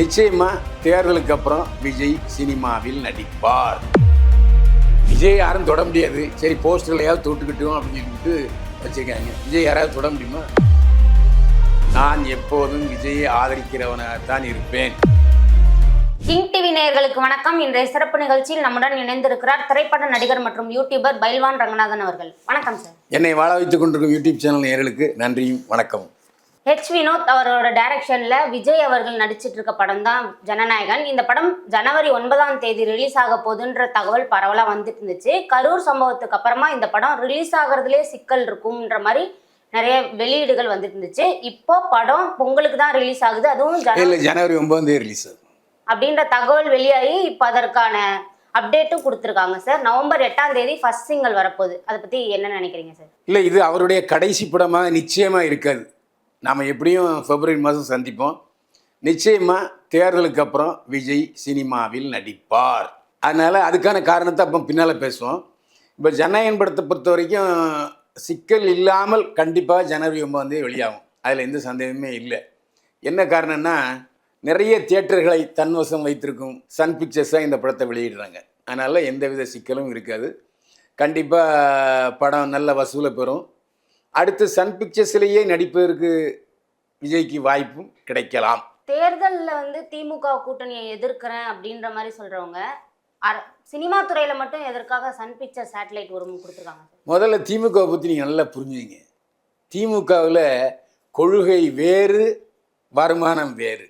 நிச்சயமா தேர்தலுக்கு அப்புறம் விஜய் சினிமாவில் நடிப்பார். விஜய் யாரும் தொட முடியாது. சரி போஸ்டர்லையாவது தொட்டுக்கிட்டோம் அப்படின்னு சொல்லிட்டு வச்சிருக்காங்க. விஜய் யாராவது தொட முடியுமா? நான் எப்போதும் விஜயை ஆதரிக்கிறவனாகத்தான் இருப்பேன். கிங் டிவி நேயர்களுக்கு வணக்கம். இன்றைய சிறப்பு நிகழ்ச்சியில் நம்முடன் இணைந்திருக்கிறார் திரைப்பட நடிகர் மற்றும் யூடியூபர் பைல்வான் ரங்கநாதன் அவர்கள். வணக்கம் சார் என்னை வாழ வைத்துக் கொண்டிருக்கும் யூடியூப் சேனல் நேயர்களுக்கு நன்றியும் வணக்கமும். ஹெச் வினோத் அவரோட டைரக்ஷன்ல விஜய் அவர்கள் நடிச்சிட்டு இருக்க படம் தான் ஜனநாயகன். இந்த படம் ஜனவரி ஒன்பதாம் தேதி ரிலீஸ் ஆக போகுதுன்ற தகவல் பரவலா வந்துட்டு இருந்துச்சு. கரூர் சம்பவத்துக்கு அப்புறமா இந்த படம் ரிலீஸ் ஆகுறதுலே சிக்கல் இருக்கும்ன்ற மாதிரி நிறைய வெளியீடுகள் வந்துட்டு இருந்துச்சு. இப்போ படம் பொங்கலுக்கு தான் ரிலீஸ் ஆகுது. அதுவும் ஜனவரி ஒன்பதாம் தேதி ரிலீஸ் அப்படின்ற தகவல் வெளியாகி இப்போ அதற்கான அப்டேட்டும் கொடுத்துருக்காங்க சார் நவம்பர் எட்டாம் தேதி ஃபர்ஸ்ட் சிங்கிள் வரப்போகுது. அதை பற்றி என்ன நினைக்கிறீங்க சார் இல்லை இது அவருடைய கடைசி படமாக நிச்சயமாக இருக்காது. நாம் எப்படியும் பிப்ரவரி மாதம் சந்திப்போம். நிச்சயமாக தேர்தலுக்கு அப்புறம் விஜய் சினிமாவில் நடிப்பார். அதனால் அதுக்கான காரணத்தை அப்போ பின்னால் பேசுவோம். இப்போ ஜனநாயகன் படத்தை பொறுத்த வரைக்கும் சிக்கல் இல்லாமல் கண்டிப்பாக ஜனவரி ஒன்பதாம் வெளியாகும். அதில் எந்த சந்தேகமே இல்லை. என்ன காரணம்னா நிறைய தியேட்டர்களை தன்வசம் வைத்திருக்கும் சன் பிக்சர்ஸாக இந்த படத்தை வெளியிடுறாங்க. அதனால் எந்தவித சிக்கலும் இருக்காது. கண்டிப்பாக படம் நல்ல வசூலை பெறும். அடுத்து சன் பிக்சர்ஸ்லேயே நடிப்பதற்கு விஜய்க்கு வாய்ப்பும் கிடைக்கலாம். தேர்தலில் வந்து திமுக கூட்டணியை எதிர்க்கிறேன் அப்படின்ற மாதிரி சொல்கிறவங்க சினிமா துறையில் மட்டும் எதற்காக சன் பிக்சர் சேட்டலைட் உரிமம் கொடுத்துருக்காங்க? முதல்ல திமுகவை பற்றி நீங்கள் நல்லா புரிஞ்சுங்க திமுகவில் கொள்கை வேறு வருமானம் வேறு.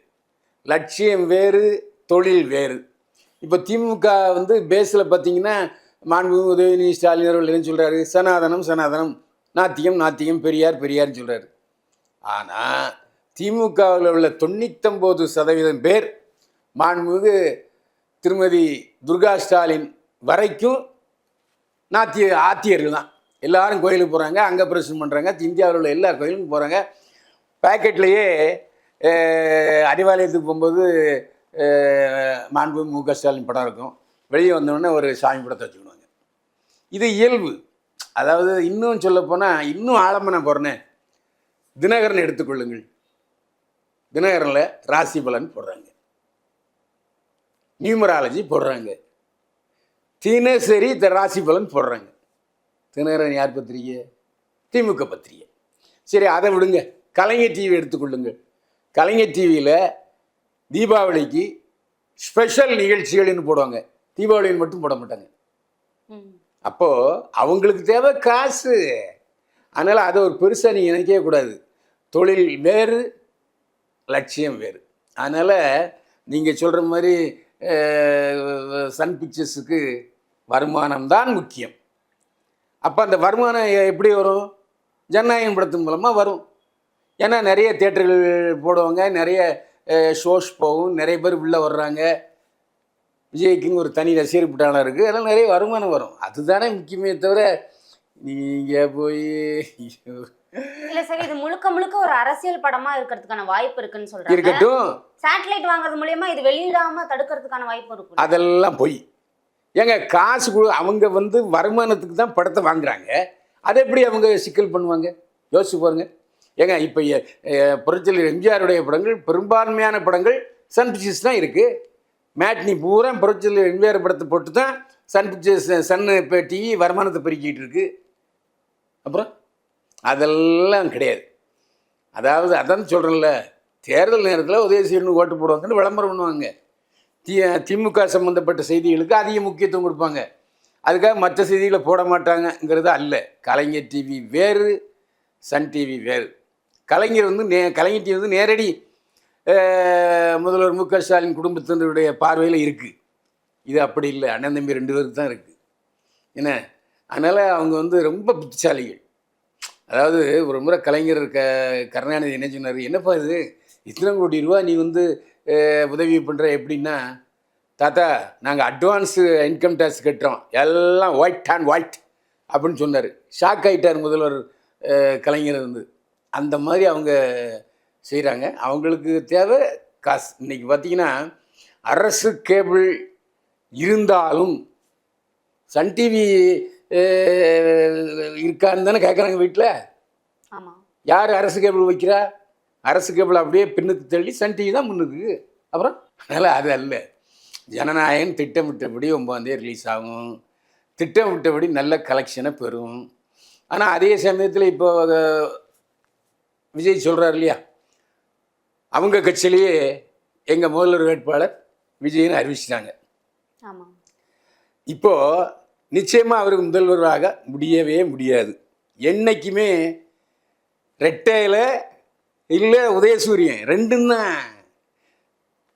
லட்சியம் வேறு தொழில் வேறு. இப்போ திமுக வந்து பேஸில் பார்த்தீங்கன்னா மாண்புமிகு உதயநிதி ஸ்டாலின் அவர்கள் என்ன சொல்கிறாரு சனாதனம் சனாதனம். நாத்தியம் நாத்தியம் பெரியார் பெரியார்னு சொல்கிறாரு ஆனால் திமுகவில் உள்ள தொண்ணூத்தொம்பது சதவீதம் பேர் மாண்புமிகு திருமதி துர்கா ஸ்டாலின் வரைக்கும் நாத்திய ஆத்தியர்கள் தான். எல்லாரும் கோயிலுக்கு போகிறாங்க அங்கே பிரசனம் பண்ணுறாங்க இந்தியாவில் உள்ள எல்லா கோயிலுக்கும் போகிறாங்க பேக்கெட்லேயே அறிவாலயத்துக்கு போகும்போது மாண்பு மு க ஸ்டாலின் படம் இருக்கும். வெளியே வந்தோடனே ஒரு சாமி படத்தை வச்சுக்கிடுவாங்க. இது இயல்பு. அதாவது இன்னும் சொல்லப்போனால் இன்னும் ஆழமாக நான் தினகரன் எடுத்துக்கொள்ளுங்கள். தினகரனில் ராசி பலன் போடுறாங்க. நியூமராலஜி போடுறாங்க. தினசரி த ராசி பலன் போடுறாங்க. தினகரன் யார் பத்திரிகை? திமுக பத்திரிகை. சரி அதை விடுங்க. கலைஞர் டிவி எடுத்துக்கொள்ளுங்கள். கலைஞர் டிவியில் தீபாவளிக்கு ஸ்பெஷல் நிகழ்ச்சிகள்னு போடுவாங்க. தீபாவளின்னு மட்டும் போட மாட்டாங்க. அப்போது அவங்களுக்கு தேவை காசு. அதனால் அதை ஒரு பெருசாக நீங்கள் நினைக்கவே கூடாது. தொழில் வேறு லட்சியம் வேறு. அதனால் நீங்கள் சொல்கிற மாதிரி சன் பிக்சர்ஸுக்கு வருமானம் தான் முக்கியம். அப்போ அந்த வருமானம் எப்படி வரும்? ஜனநாயகம் படத்தின் மூலமாக வரும். ஏன்னா நிறைய தேட்டர்கள் போடுவாங்க நிறைய ஷோஸ் போகும் நிறைய பேர் உள்ளே வர்றாங்க. விஜய்க்குன்னு ஒரு தனி ரசிகர் பட்டாளம் இருக்குது அதெல்லாம் நிறைய வருமானம் வரும். அதுதானே முக்கியமே தவிர நீங்கள் போய் இல்லை சார் இது முழுக்க முழுக்க ஒரு அரசியல் படமா இருக்கிறதுக்கான வாய்ப்பு இருக்குன்னு சொல்றாங்க. இருக்கட்டும். சேட்டலைட் வாங்குறது மூலியமா இது வெளியிடாம தடுக்கிறதுக்கான வாய்ப்பு இருக்கும் அதெல்லாம் பொய். ஏங்க காசு கொடு அவங்க வந்து வருமானத்துக்கு தான் படத்தை வாங்குறாங்க. அதை எப்படி அவங்க சிக்கல் பண்ணுவாங்க? யோசிச்சு பாருங்க. ஏங்க இப்போ புரட்சியில் எம்ஜிஆருடைய படங்கள் பெரும்பான்மையான படங்கள் சன் பிக்சர்ஸ் தான் இருக்குது மேட்னி பூரா புரட்சியில் எம்ஜிஆர் படத்தை போட்டு தான் சன் பிக்சர்ஸ் சன் இப்போ டிவி வருமானத்தை பெருக்கிட்டு இருக்கு. அப்புறம் அதெல்லாம் கிடையாது. அதாவது அதான் சொல்கிறேன்ல தேர்தல் நேரத்தில் உதயசீரனு ஓட்டு போடுவாங்கன்னு விளம்பரம் பண்ணுவாங்க. தி திமுக சம்மந்தப்பட்ட செய்திகளுக்கு அதிக முக்கியத்துவம் கொடுப்பாங்க. அதுக்காக மற்ற செய்திகளை போட மாட்டாங்கங்கிறது அல்ல. கலைஞர் டிவி வேறு சன் டிவி வேறு. கலைஞர் வந்து நே கலைஞர் டிவி வந்து நேரடி முதல்வர் மு க. ஸ்டாலின் குடும்பத்தினருடைய பார்வையில் இருக்குது இது அப்படி இல்லை. அண்ணன் தம்பி ரெண்டு பேருக்கு தான் இருக்குது என்ன? அதனால் அவங்க வந்து ரொம்ப புத்திசாலிகள். அதாவது ஒரு முறை கலைஞர் க கருணாநிதி என்ன சொன்னார்? என்னப்பா இது? இத்தனை கோடி ரூபா நீ வந்து உதவி பண்ணுற எப்படின்னா தாத்தா நாங்கள் அட்வான்ஸு இன்கம் டேக்ஸ் கட்டுறோம். எல்லாம் ஒயிட் அண்ட் ஒயிட் அப்படின்னு சொன்னார். ஷாக் ஆகிட்டார் முதல்வர் கலைஞர் வந்து. அந்த மாதிரி அவங்க செய்கிறாங்க அவங்களுக்கு தேவை காசு. இன்னைக்கு பார்த்தீங்கன்னா அரசு கேபிள் இருந்தாலும் சன் டிவி இருக்கான்னு தானே கேட்குறாங்க வீட்டில் யார் அரசு கேபிள் வைக்கிறா? அரசு கேபிள் அப்படியே பின்னுக்கு தள்ளி சன் டிவி தான் முன்னுக்கு. அப்புறம் அதனால் அது அல்ல. ஜனநாயகன் திட்டமிட்டபடி ஒம்பதாந்தேதி ரிலீஸ் ஆகும். திட்டமிட்டபடி நல்ல கலெக்ஷனை பெறும். ஆனால் அதே சமயத்தில் இப்போ விஜய் சொல்கிறார் இல்லையா? அவங்க கட்சியிலேயே எங்கள் முதல்வர் வேட்பாளர் விஜய்னு அறிவிச்சிட்டாங்க. ஆமா. இப்போ நிச்சயமாக அவருக்கு முதல்வராக முடியவே முடியாது. என்னைக்குமே ரெட்டையில இல்லை உதயசூரியன் ரெண்டும் தான்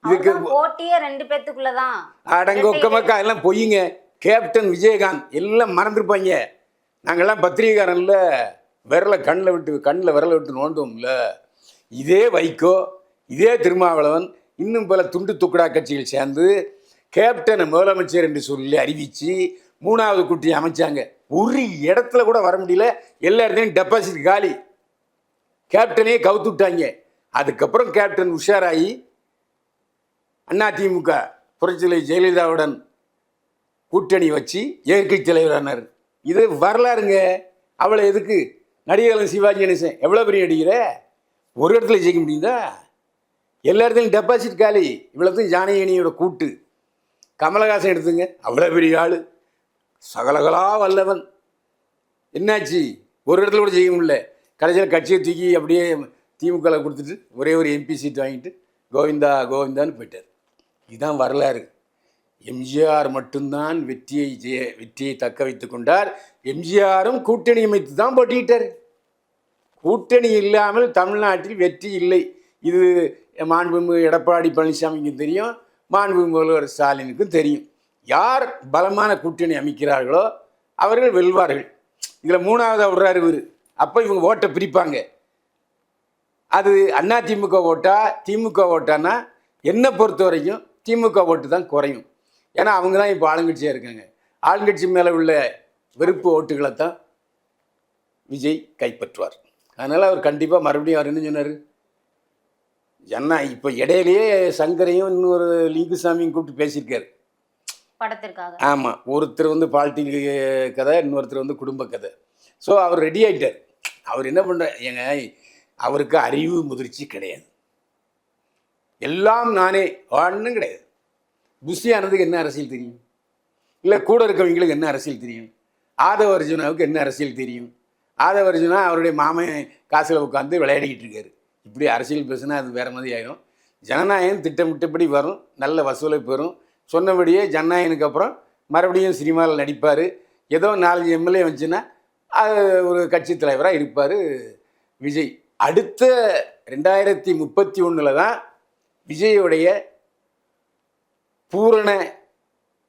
இதுக்கு போட்டியே ரெண்டு பேத்துக்குள்ளதான். அடங்க ஒக்கமக்கா எல்லாம் பொய்யுங்க கேப்டன் விஜயகாந்த் எல்லாம் மறந்துருப்பாங்க. நாங்கெல்லாம் பத்திரிகைக்காரன்ல விரலை கண்ணில் விட்டு கண்ணில் விரலை விட்டு நோண்டுவோம்ல. இதே வைகோ இதே திருமாவளவன் இன்னும் பல துண்டு துக்குடா கட்சிகள் சேர்ந்து கேப்டனை முதலமைச்சர் என்று சொல்லி அறிவித்து மூணாவது குட்டி அமைச்சாங்க. ஒரு இடத்துல கூட வர முடியல. எல்லா இடத்துலையும் டெபாசிட் காலி. கேப்டனே கவுத்து விட்டாங்க. அதுக்கப்புறம் கேப்டன் உஷாராகி அதிமுக புரட்சிலை ஜெயலலிதாவுடன் கூட்டணி வச்சு இயற்கை தலைவரானார். இது வரலாறுங்க. அவளை எதுக்கு? நடிகர்கள் சிவாஜி கணேசன் எவ்வளோ பெரிய நடிகிற ஒரு இடத்துல ஜெயிக்க முடியுதா? எல்லா இடத்துலையும் டெபாசிட் காலி. இவ்வளோத்தையும் ஜானகினியோட கூட்டு. கமலஹாசன் எடுத்துங்க. அவ்வளோ பெரிய ஆள். சகலகலா வல்லவன். என்னாச்சு? ஒரு இடத்துல கூட செய்ய முடியல. கடைசியில் கட்சியை தூக்கி அப்படியே திமுகவில் கொடுத்துட்டு ஒரே ஒரு எம்பி சீட் வாங்கிட்டு கோவிந்தா கோவிந்தான்னு போயிட்டார். இதுதான் வரலாறு. எம்ஜிஆர் மட்டும்தான் வெற்றியை ஜெய வெற்றியை தக்க வைத்து கொண்டார். எம்ஜிஆரும் கூட்டணி அமைத்து தான் போட்டியிட்டார். கூட்டணி இல்லாமல் தமிழ்நாட்டில் வெற்றி இல்லை. இது மாண்புமிகு எடப்பாடி பழனிசாமிக்கும் தெரியும் மாண்புமிகு முதல்வர் ஸ்டாலினுக்கும் தெரியும். யார் பலமான கூட்டணி அமைக்கிறார்களோ அவர்கள் வெல்வார்கள். இதில் மூணாவதாக விடுறாரு இவர். அப்போ இவங்க ஓட்டை பிரிப்பாங்க. அது அண்ணா திமுக ஓட்டா திமுக ஓட்டானா என்னை பொறுத்த வரைக்கும் திமுக ஓட்டு தான் குறையும். ஏன்னா அவங்க தான் இப்போ ஆளுங்கட்சியாக இருக்காங்க. ஆளுங்கட்சி மேலே உள்ள வெறுப்பு ஓட்டுகளை தான் விஜய் கைப்பற்றுவார். அதனால் அவர் கண்டிப்பாக மறுபடியும் அவர் என்ன சொன்னார்? ஜன்னா இப்போ இடையிலேயே சங்கரையும் இன்னொரு லிங்குசாமியும் கூப்பிட்டு பேசியிருக்காரு. படத்திற்காக. ஆமாம் ஒருத்தர் வந்து பாலிட்டிக் கதை இன்னொருத்தர் வந்து குடும்ப கதை. ஸோ அவர் ரெடி ஆயிட்டார். அவர் என்ன பண்ணுறார் ஏங்க அவருக்கு அறிவு முதிர்ச்சி கிடையாது. எல்லாம் நானே ஒன்றும் கிடையாது. புஷி ஆனதுக்கு என்ன அரசியல் தெரியும்? இல்லை கூட இருக்கவங்களுக்கு என்ன அரசியல் தெரியும்? ஆதவ அர்ஜுனாவுக்கு என்ன அரசியல் தெரியும்? ஆதவ அர்ஜுனா அவருடைய மாமன் காசில் உட்காந்து விளையாடிக்கிட்டு இருக்காரு. இப்படி அரசியல் பேசுனா அது வேறு மாதிரி ஆயிடும் ஜனநாயகம் திட்டமிட்டபடி வரும். நல்ல வசூலை பெறும். சொன்னபடியே ஜனநாயகனுக்கு அப்புறம் மறுபடியும் சினிமாவில் நடிப்பார். ஏதோ நாலஞ்சு எம்எல்ஏ வந்துச்சுன்னா அது ஒரு கட்சி தலைவராக இருப்பார் விஜய். அடுத்த ரெண்டாயிரத்தி முப்பத்தி ஒன்றில் தான் விஜயுடைய பூரண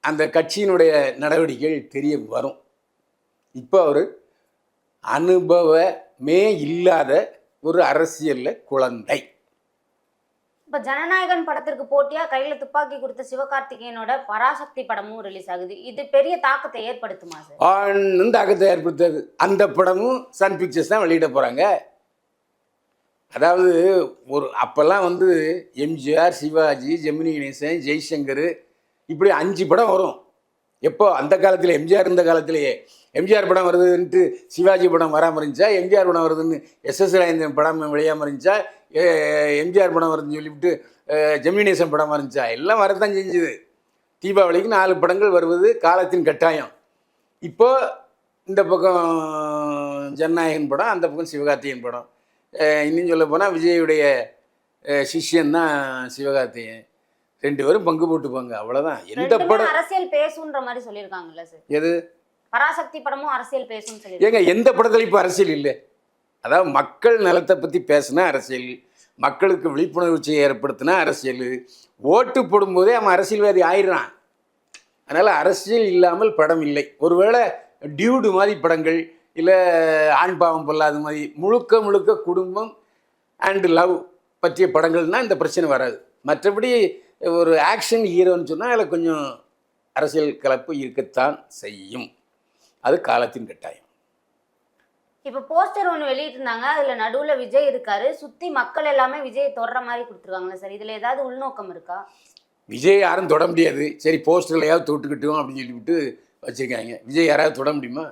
அந்த கட்சியினுடைய நடவடிக்கைகள் தெரிய வரும். இப்போ அவர் அனுபவமே இல்லாத ஒரு அரசியலில் குழந்தை. இப்ப ஜனநாயகன் படத்திற்கு போட்டியா? கையில துப்பாக்கி கொடுத்த சிவகார்த்திகேயனோட பராசக்தி படமும் ரிலீஸ் ஆகுது. இது பெரிய தாக்கத்தை ஏற்படுத்துமா சார் தாக்கத்தை ஏற்படுத்தாது. அந்த படமும் சன் பிக்சர்ஸ் தான் வெளியிட போகிறாங்க அதாவது ஒரு அப்போல்லாம் வந்து எம்ஜிஆர் சிவாஜி ஜெமினி கணேசன் ஜெய்சங்கர் இப்படி அஞ்சு படம் வரும். எப்போ? அந்த காலத்தில் எம்ஜிஆர் இருந்த காலத்திலேயே. எம்ஜிஆர் படம் வருதுன்ட்டு சிவாஜி படம் வராமல் இருந்துச்சா? எம்ஜிஆர் படம் வருதுன்னு எஸ்எஸ் ராஜேந்திரன் படம் வெளியாமல் இருந்துச்சா? எம்ஜிஆர் படம் வருதுன்னு சொல்லிவிட்டு அஹ், ஜெமினி கணேசன் படம் இருந்துச்சா எல்லாம் வரத்தான் செஞ்சுது. தீபாவளிக்கு நாலு படங்கள் வருவது காலத்தின் கட்டாயம். இப்போ இந்த பக்கம் ஜனநாயகன் படம் அந்த பக்கம் சிவகார்த்திகேயன் படம். இன்னும் சொல்ல போனால் விஜயுடைய சிஷ்யன் தான் சிவகார்த்திகேயன். ரெண்டு பேரும் பங்கு போட்டுப்பாங்க அவ்வளோதான் எந்த படம் அரசியல் பேசுன்ற மாதிரி சொல்லியிருக்காங்கல்ல சார். எது? பராசக்தி படமும் அரசியல் பேசும் சொல்லி ஏங்க எந்த படத்துல இப்போ அரசியல் இல்லை? அதாவது மக்கள் நலத்தை பற்றி பேசினா அரசியல் மக்களுக்கு விழிப்புணர்வு ஏற்படுத்தினா அரசியல் ஓட்டு போடும்போதே அவன் அரசியல்வாதி ஆயிடுறான். அதனால் அரசியல் இல்லாமல் படம் இல்லை. ஒருவேளை டியூடு மாதிரி படங்கள் இல்லை ஆண் பாவம் பொல்லாத மாதிரி முழுக்க முழுக்க குடும்பம் அண்டு லவ் பற்றிய படங்கள்னால் இந்த பிரச்சனை வராது. மற்றபடி ஒரு ஆக்ஷன் ஹீரோன்னு சொன்னால் அதில் கொஞ்சம் அரசியல் கலப்பு இருக்கத்தான் செய்யும். அது காலத்தின் கட்டாயம். இப்ப போஸ்டர் ஒண்ணு வெளியிட்டிருந்தாங்க. அதுல நடுவுல விஜய் இருக்காரு. சுத்தி மக்கள் எல்லாமே விஜய் தொடுற மாதிரி கொடுத்துருக்காங்களா சார். இதுல ஏதாவது உள்நோக்கம் இருக்கா? விஜய் யாரும் தொட முடியாது. சரி போஸ்டர்லையாவது தொட்டுக்கிட்டோம் அப்படின்னு சொல்லிவிட்டு வச்சுருக்காங்க. விஜய் யாராவது தொட முடியுமா?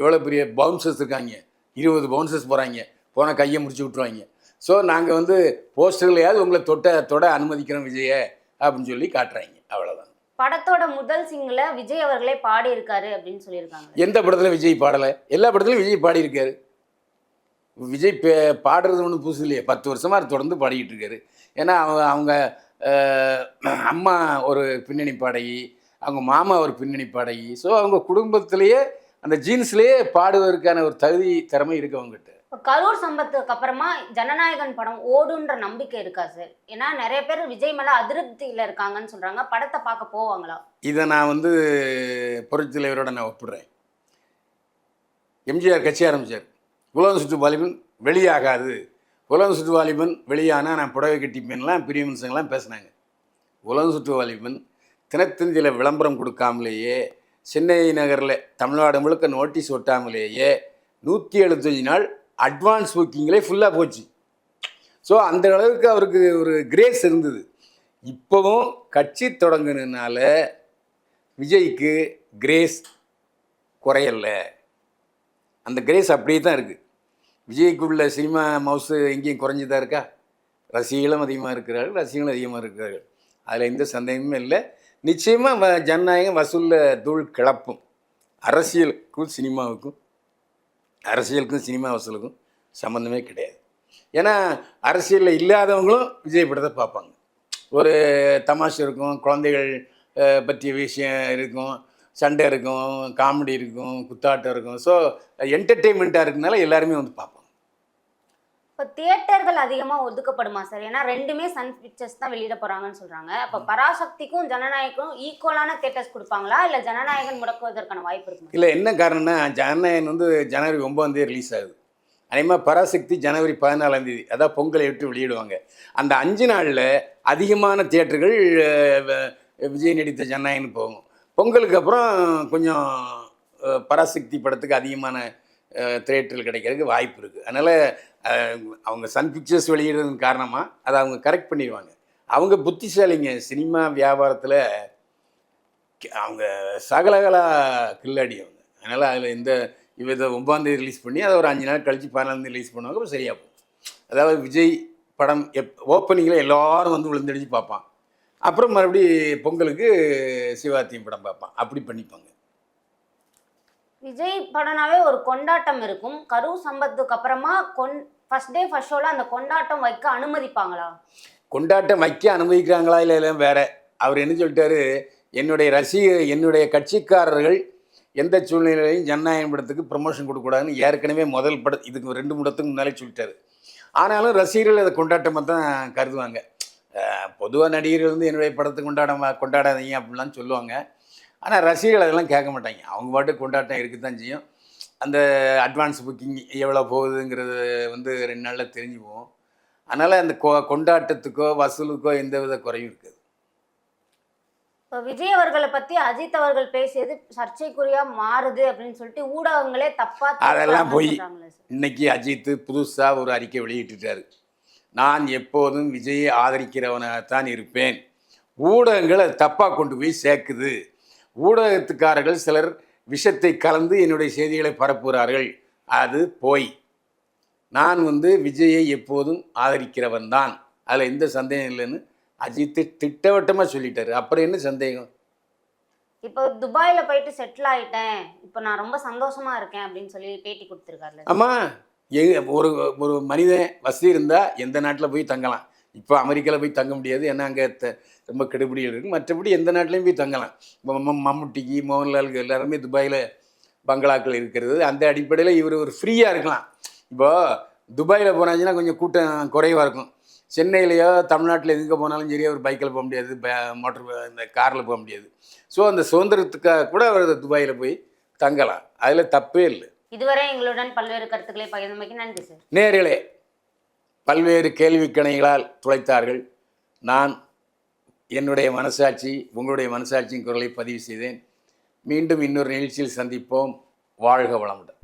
எவ்வளோ பெரிய பவுன்சர்ஸ் இருக்காங்க. இருபது பவுன்சர்ஸ் போகிறாங்க போனால் கையை முடிச்சு விட்ருவாங்க ஸோ நாங்கள் வந்து போஸ்டர்லையாவது உங்களை தொட்ட தொட அனுமதிக்கிறோம் விஜயை அப்படின்னு சொல்லி காட்டுறாங்க. அவ்வளோதான் படத்தோட முதல் சிங்கில் விஜய் அவர்களே பாடி இருக்காரு அப்படின்னு சொல்லியிருக்காங்க. எந்த படத்துல விஜய் பாடலை? எல்லா படத்துலையும் விஜய் பாடியிருக்காரு. விஜய் பே பாடுறது ஒன்றும் புதுசு இல்லையே. பத்து வருஷமாக தொடர்ந்து பாடிக்கிட்டு இருக்காரு. ஏன்னா அவங்க அவங்க அம்மா ஒரு பின்னணி பாடகி அவங்க மாமா ஒரு பின்னணி பாடகி. ஸோ அவங்க குடும்பத்திலேயே அந்த ஜீன்ஸ்லேயே பாடுவதற்கான ஒரு தகுதி திறமை இருக்கு அவங்ககிட்ட. கரூர் சம்பத்துக்கு அப்புறமா ஜனநாயகன் படம் ஓடுன்ற நம்பிக்கை இருக்கா சார் ஏன்னா நிறைய பேர் விஜய் மேலே அதிருப்தியில் இருக்காங்கன்னு சொல்கிறாங்க படத்தை பார்க்க போவாங்களா? இதை நான் வந்து புரட்சித் நான் ஒப்பிடுறேன். எம்ஜிஆர் கட்சி ஆரம்பித்தார் உலகம் சுற்று வாலிபன் வெளியாகாது. உலகம் சுற்று வாலிபன் வெளியானால் நான் புடவை கட்டிப்பேன்லாம் பெரிய மனுஷங்களாம் பேசினாங்க. உலகம் சுற்று வாலிபன் தினத்தந்தியில் விளம்பரம் கொடுக்காமலேயே சென்னை நகரில் தமிழ்நாடு முழுக்க நோட்டீஸ் ஒட்டாமலேயே நூற்றி எழுபத்தஞ்சு நாள் அட்வான்ஸ் புக்கிங்லேயே ஃபுல்லாக போச்சு. ஸோ அந்த அளவுக்கு அவருக்கு ஒரு கிரேஸ் இருந்தது. இப்போவும் கட்சி தொடங்குனதுனால விஜய்க்கு கிரேஸ் குறையலை. அந்த கிரேஸ் அப்படியே தான் இருக்குது விஜய்க்குள்ள சினிமா மவுசு எங்கேயும் குறைஞ்சதா இருக்கா? ரசிகர்களும் அதிகமாக இருக்கிறார்கள் ரசிகர்களும் அதிகமாக இருக்கிறார்கள். அதில் எந்த சந்தேகமும் இல்லை. நிச்சயமாக வ ஜனநாயகம் வசூலில் தூள் கிளப்பும். அரசியலுக்கும் சினிமாவுக்கும் அரசியலுக்கும் சினிமா வசூலுக்கும் சம்மந்தமே கிடையாது. ஏன்னா அரசியலில் இல்லாதவங்களும் விஜய் படத்தை பார்ப்பாங்க. ஒரு தமாஷ் இருக்கும் குழந்தைகள் பற்றிய விஷயம் இருக்கும் சண்டை இருக்கும் காமெடி இருக்கும் குத்தாட்டம் இருக்கும். ஸோ என்டர்டெயின்மெண்ட்டாக இருக்கனால எல்லாருமே வந்து பார்ப்பாங்க. இப்போ தியேட்டர்கள் அதிகமா ஒதுக்கப்படுமா சார்? ஏன்னா ரெண்டுமே சன் பிக்சர்ஸ் தான் வெளியிட போறாங்கன்னு சொல்றாங்க. அப்போ பராசக்திக்கும் ஜனநாயகம் ஈக்குவலான தியேட்டர்ஸ் கொடுப்பாங்களா? இல்ல ஜனநாயகன் முடக்குவதற்கான வாய்ப்பு இருக்குமா இல்லை என்ன காரணம்னா ஜனநாயகன் வந்து ஜனவரி ஒன்பதாம் தேதி ரிலீஸ் ஆகுது. அதேமாதிரி பராசக்தி ஜனவரி பதினாலாம் தேதி அதான் பொங்கலை விட்டு வெளியிடுவாங்க. அந்த அஞ்சு நாளில் அதிகமான தியேட்டர்கள் விஜய் நடித்த ஜனநாயகன் போகும். பொங்கலுக்கு அப்புறம் கொஞ்சம் பராசக்தி படத்துக்கு அதிகமான தியேட்டர்கள் கிடைக்கிறதுக்கு வாய்ப்பு இருக்குது அதனால் அவங்க சன் பிக்சர்ஸ் வெளியிடுறதன் காரணமாக அதை அவங்க கரெக்ட் பண்ணிடுவாங்க. அவங்க புத்திசாலிங்க. சினிமா வியாபாரத்தில் அவங்க சகலகலா கில்லாடி அவங்க. அதனால் அதில் இந்த இவ இதை ரிலீஸ் பண்ணி அதை ஒரு அஞ்சு நாள் கழித்து பதினாலாந்தேதி ரிலீஸ் பண்ணுவாங்க அப்புறம் சரியாக போகும். அதாவது விஜய் படம் எப் ஓப்பனிங்கில் எல்லோரும் வந்து விழுந்தடிச்சு பார்ப்பான். அப்புறம் மறுபடி பொங்கலுக்கு சிவாத்தியம் படம் பார்ப்பான். அப்படி பண்ணிப்பாங்க. விஜய் படம்னாவே ஒரு கொண்டாட்டம் இருக்கும். கரு சம்பத்துக்கு அப்புறமா கொன் ஃபர்ஸ்ட் டே ஃபர்ஸ்ட் ஷோவில் அந்த கொண்டாட்டம் வைக்க அனுமதிப்பாங்களா? கொண்டாட்டம் வைக்க அனுமதிக்கிறாங்களா இல்லை இல்லை வேற. அவர் என்ன சொல்லிட்டாரு? என்னுடைய ரசிக என்னுடைய கட்சிக்காரர்கள் எந்த சூழ்நிலையிலையும் ஜனநாயகம் படத்துக்கு ப்ரமோஷன் கொடுக்கக்கூடாதுன்னு ஏற்கனவே முதல் பட இதுக்கு ரெண்டு மூணத்துக்கு முன்னாலே சொல்லிட்டாரு. ஆனாலும் ரசிகர்கள் அதை கொண்டாட்டமாக தான் கருதுவாங்க. பொதுவாக நடிகர்கள் வந்து என்னுடைய படத்தை கொண்டாட கொண்டாடாதீங்க அப்படிலாம் சொல்லுவாங்க. ஆனால் ரசிகர்கள் அதெல்லாம் கேட்க மாட்டாங்க. அவங்க பாட்டு கொண்டாட்டம் இருக்க தான் செய்யும். அந்த அட்வான்ஸ் புக்கிங் எவ்வளோ போகுதுங்கிறது வந்து ரெண்டு நாளில் தெரிஞ்சு போகும் அதனால் அந்த கொ கொண்டாட்டத்துக்கோ வசூலுக்கோ எந்த வித குறையும் இருக்காது. இப்போ விஜய் அவர்களை பத்தி அஜித் அவர்கள் பேசியது சர்ச்சைக்குறியா மாறுது அப்படின்னு சொல்லிட்டு ஊடகங்களே தப்பா அதெல்லாம் பொய். இன்னைக்கு அஜித் புதுசாக ஒரு அறிக்கை வெளியிட்டுட்டாரு. நான் எப்போதும் விஜயை ஆதரிக்கிறவனாகத்தான் இருப்பேன். ஊடகங்கள் தப்பாக கொண்டு போய் சேர்க்குது. ஊடகத்துக்காரர்கள் சிலர் விஷத்தை கலந்து என்னுடைய செய்திகளை பரப்புகிறார்கள். அது போய். நான் வந்து விஜயை எப்போதும் ஆதரிக்கிறவன் தான். அதில் எந்த சந்தேகம் இல்லைன்னு அஜித் திட்டவட்டமாக சொல்லிட்டாரு. அப்புறம் என்ன சந்தேகம்? இப்போ துபாயில போயிட்டு செட்டில் ஆயிட்டேன். இப்போ நான் ரொம்ப சந்தோஷமா இருக்கேன் அப்படின்னு சொல்லி பேட்டி கொடுத்துருக்காருல. ஆமாம் எ ஒரு ஒரு மனிதன் வசதி இருந்தால் எந்த நாட்டில் போய் தங்கலாம். இப்போ அமெரிக்காவில் போய் தங்க முடியாது. ஏன்னா அங்கே ரொம்ப கெடுபிடிகள் இருக்குது மற்றபடி எந்த நாட்டிலையும் போய் தங்கலாம். இப்போ மம் மம்முட்டிக்கு மோகன்லாலுக்கு எல்லாருமே துபாயில் பங்களாக்கள் இருக்கிறது. அந்த அடிப்படையில் இவர் ஒரு ஃப்ரீயாக இருக்கலாம். இப்போ துபாயில் போனாச்சுன்னா கொஞ்சம் கூட்டம் குறைவாக இருக்கும். சென்னையிலையோ தமிழ்நாட்டில் எங்கே போனாலும் சரி அவர் பைக்கில் போக முடியாது. மோட்டர் இந்த காரில் போக முடியாது. ஸோ அந்த சுதந்திரத்துக்காக கூட அவர் துபாயில் போய் தங்கலாம். அதில் தப்பே இல்லை. இதுவரை எங்களுடன் பல்வேறு கருத்துக்களை பகிர்ந்தமைக்கு நன்றி சார். நேர்களே பல்வேறு கேள்விக்கணைகளால் துளைத்தார்கள். நான் என்னுடைய மனசாட்சி உங்களுடைய மனசாட்சியின் குரலை பதிவு செய்தேன். மீண்டும் இன்னொரு நிகழ்ச்சியில் சந்திப்போம். வாழ்க வளமுடன்.